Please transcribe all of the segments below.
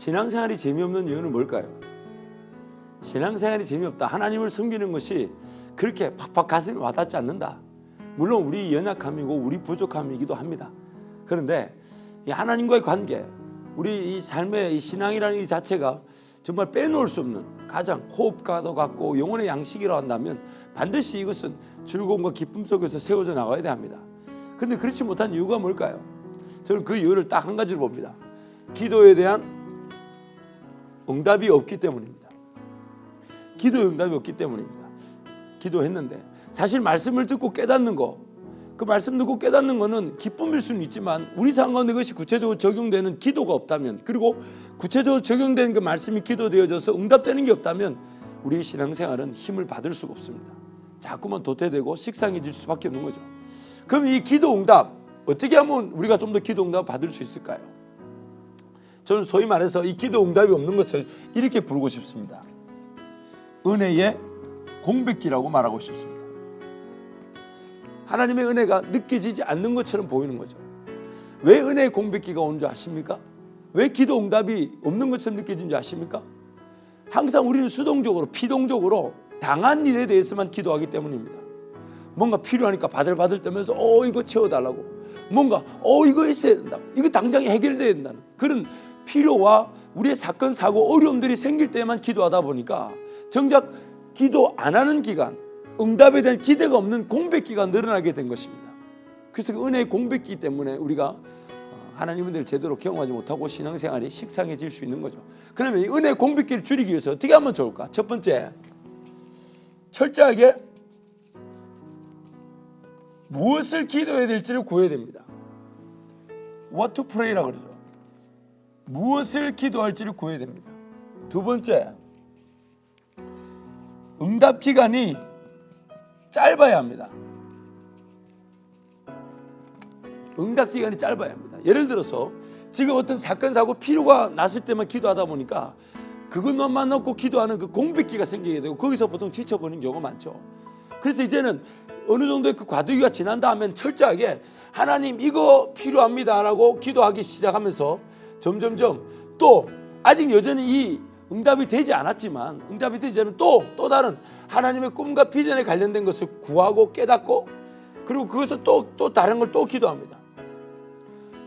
신앙생활이 재미없는 이유는 뭘까요? 신앙생활이 재미없다. 하나님을 섬기는 것이 그렇게 팍팍 가슴에 와닿지 않는다. 물론 우리 연약함이고 우리 부족함이기도 합니다. 그런데 이 하나님과의 관계, 우리 이 삶의 이 신앙이라는 이 자체가 정말 빼놓을 수 없는 가장 호흡과도 같고 영혼의 양식이라고 한다면 반드시 이것은 즐거움과 기쁨 속에서 세워져 나가야 합니다. 근데 그렇지 못한 이유가 뭘까요? 저는 그 이유를 딱 한 가지로 봅니다. 기도에 대한 응답이 없기 때문입니다. 기도의 응답이 없기 때문입니다. 기도했는데 사실 말씀을 듣고 깨닫는 거, 그 말씀 듣고 깨닫는 거는 기쁨일 수는 있지만 우리 상황 가운데 그것이 구체적으로 적용되는 기도가 없다면 그리고 구체적으로 적용된 그 말씀이 기도되어져서 응답되는 게 없다면 우리 신앙생활은 힘을 받을 수가 없습니다. 자꾸만 도태되고 식상해질 수밖에 없는 거죠. 그럼 이 기도 응답 어떻게 하면 우리가 좀 더 기도 응답 받을 수 있을까요? 저는 소위 말해서 이 기도 응답이 없는 것을 이렇게 부르고 싶습니다. 은혜의 공백기라고 말하고 싶습니다. 하나님의 은혜가 느껴지지 않는 것처럼 보이는 거죠. 왜 은혜의 공백기가 오는 줄 아십니까? 왜 기도 응답이 없는 것처럼 느껴지는 줄 아십니까? 항상 우리는 수동적으로 피동적으로 당한 일에 대해서만 기도하기 때문입니다. 뭔가 필요하니까 바들바들 떠면서 어 이거 채워달라고 뭔가 어 이거 있어야 된다 이거 당장 해결돼야 된다는 그런 필요와 우리의 사건 사고 어려움들이 생길 때만 기도하다 보니까 정작 기도 안 하는 기간 응답에 대한 기대가 없는 공백기가 늘어나게 된 것입니다. 그래서 그 은혜의 공백기 때문에 우리가 하나님의 을 제대로 경험하지 못하고 신앙생활이 식상해질 수 있는 거죠. 그러면 이 은혜의 공백기를 줄이기 위해서 어떻게 하면 좋을까? 첫 번째, 철저하게 무엇을 기도해야 될지를 구해야 됩니다. What to pray라고 그러죠. 무엇을 기도할지를 구해야 됩니다. 두 번째, 응답 기간이 짧아야 합니다. 응답 기간이 짧아야 합니다. 예를 들어서 지금 어떤 사건 사고 필요가 났을 때만 기도하다 보니까 그것만 놓고 기도하는 그 공백기가 생기게 되고 거기서 보통 지쳐버리는 경우가 많죠. 그래서 이제는 어느 정도의 그 과도기가 지난 다음엔 철저하게 하나님 이거 필요합니다라고 기도하기 시작하면서 점점점 또 아직 여전히 이 응답이 되지 않았지만 응답이 되지 않으면 또 또 다른 하나님의 꿈과 비전에 관련된 것을 구하고 깨닫고 그리고 그것을 또 또 다른 걸 또 기도합니다.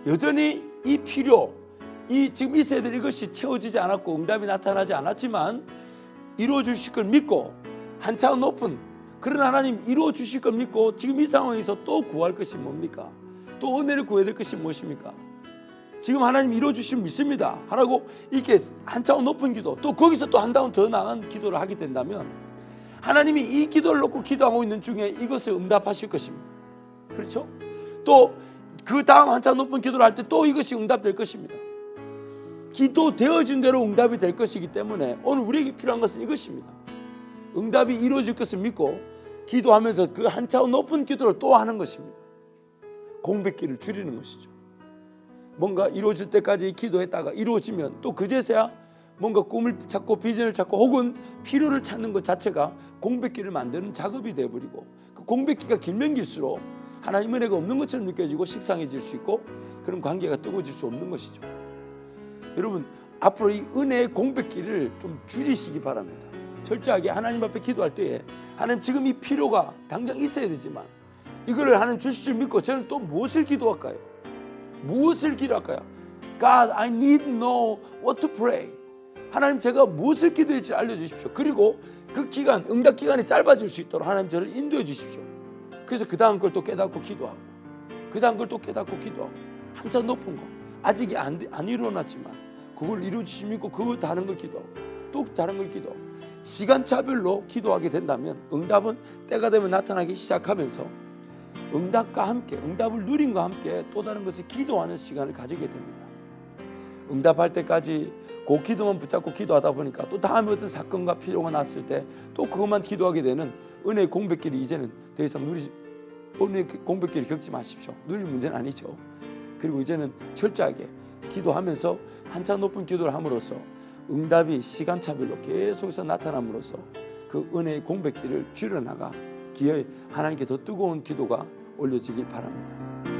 여전히 이 필요 이 지금 있어야 될 이것이 채워지지 않았고 응답이 나타나지 않았지만 이루어 주실 걸 믿고 한차원 높은 그런 하나님 이루어 주실 걸 믿고 지금 이 상황에서 또 구할 것이 뭡니까? 또 은혜를 구해야 될 것이 무엇입니까? 지금 하나님 이루어 주시면 믿습니다. 하라고 이렇게 한 차원 높은 기도 또 거기서 또 한 다운 더 나은 기도를 하게 된다면 하나님이 이 기도를 놓고 기도하고 있는 중에 이것을 응답하실 것입니다. 그렇죠? 또 그 다음 한참 높은 기도를 할 때 또 이것이 응답될 것입니다. 기도 되어진 대로 응답이 될 것이기 때문에 오늘 우리에게 필요한 것은 이것입니다. 응답이 이루어질 것을 믿고 기도하면서 그 한 차원 높은 기도를 또 하는 것입니다. 공백기를 줄이는 것이죠. 뭔가 이루어질 때까지 기도했다가 이루어지면 또 그제서야 뭔가 꿈을 찾고 비전을 찾고 혹은 필요를 찾는 것 자체가 공백기를 만드는 작업이 되어버리고 그 공백기가 길면 길수록 하나님 은혜가 없는 것처럼 느껴지고 식상해질 수 있고 그런 관계가 뜨거워질 수 없는 것이죠. 여러분 앞으로 이 은혜의 공백기를 좀 줄이시기 바랍니다. 철저하게 하나님 앞에 기도할 때에 하나님 지금 이 필요가 당장 있어야 되지만 이거를 하나님 주실 줄 믿고 저는 또 무엇을 기도할까요? 무엇을 기도할까요? God, I need know what to pray. 하나님 제가 무엇을 기도할지 알려주십시오. 그리고 그 기간, 응답 기간이 짧아질 수 있도록 하나님 저를 인도해 주십시오. 그래서 그 다음 걸 또 깨닫고 기도하고 그 다음 걸 또 깨닫고 기도하고 한참 높은 거 아직 안, 안 이루어놨지만 그걸 이루어주시 믿고 그 다른 걸 기도하고 또 다른 걸 기도하고 시간차별로 기도하게 된다면 응답은 때가 되면 나타나기 시작하면서 응답과 함께 응답을 누린과 함께 또 다른 것을 기도하는 시간을 가지게 됩니다. 응답할 때까지 그 기도만 붙잡고 기도하다 보니까 또 다음에 어떤 사건과 필요가 났을 때 또 그것만 기도하게 되는 은혜의 공백기를 이제는 더 이상 누리 은혜의 공백기를 겪지 마십시오. 누릴 문제는 아니죠. 그리고 이제는 철저하게 기도하면서 한참 높은 기도를 함으로써 응답이 시간차별로 계속해서 나타남으로써 그 은혜의 공백기를 줄여나가 하나님께 더 뜨거운 기도가 올려지길 바랍니다.